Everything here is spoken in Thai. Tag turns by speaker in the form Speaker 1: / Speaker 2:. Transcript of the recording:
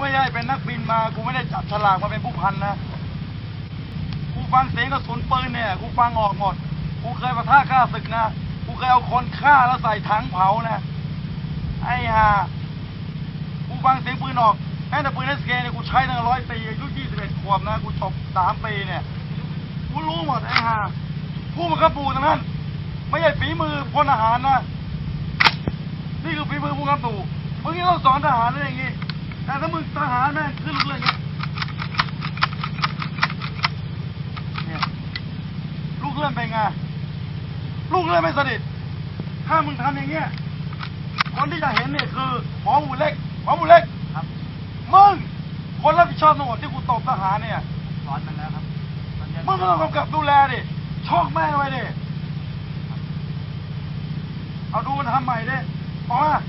Speaker 1: ไม่ได้เป็นนักบินมากูไม่ได้จับฉลากมาเป็นผู้พันนะกูฟังเสียงกระสุนปืนเนี่ยกูฟังออกหมดกูเคยประท่าฆ่าศึกนะกูเคยเอาคนฆ่าแล้วใส่ถังเผานะไอ้ห่ากูฟังเสียงปืนออกแม้แต่ปืนเอสเคเนี่ยกูใช้ตั้งร้อยปีอายุยี่สิบเอ็ดขวบนะกูจบสามปีเนี่ยกูรู้หมดไอ้ห่าผู้บังคับหมู่ทั้งนั้น ไม่ใช่ฝีมือพลทหารนะนี่คือฝีมือผู้กำกับมึงยังต้องสอนทหารอะไรอย่างงี้ แต่ถ้ามึงทหารแม่งขึ้นลูกเรืออย่างเงี้ยเนี่ยลูกเรือเป็นไงลูกเรือไม่สนิทถ้ามึงทำอย่างเงี้ยคนที่จะเห็นเนี่ยคือหมอหมูเล็กหมอหมูเล็ก
Speaker 2: ครับ
Speaker 1: มึงคนรับผิดชอบทั้งหมดที่กูตบทหารเนี่ย
Speaker 2: สอนมันแล้วครับนยัง
Speaker 1: มึงก็ต้องกำกับดูแลดิชอกแม่งไว้ดิเอาดูมันทำใหม่ดิออกมา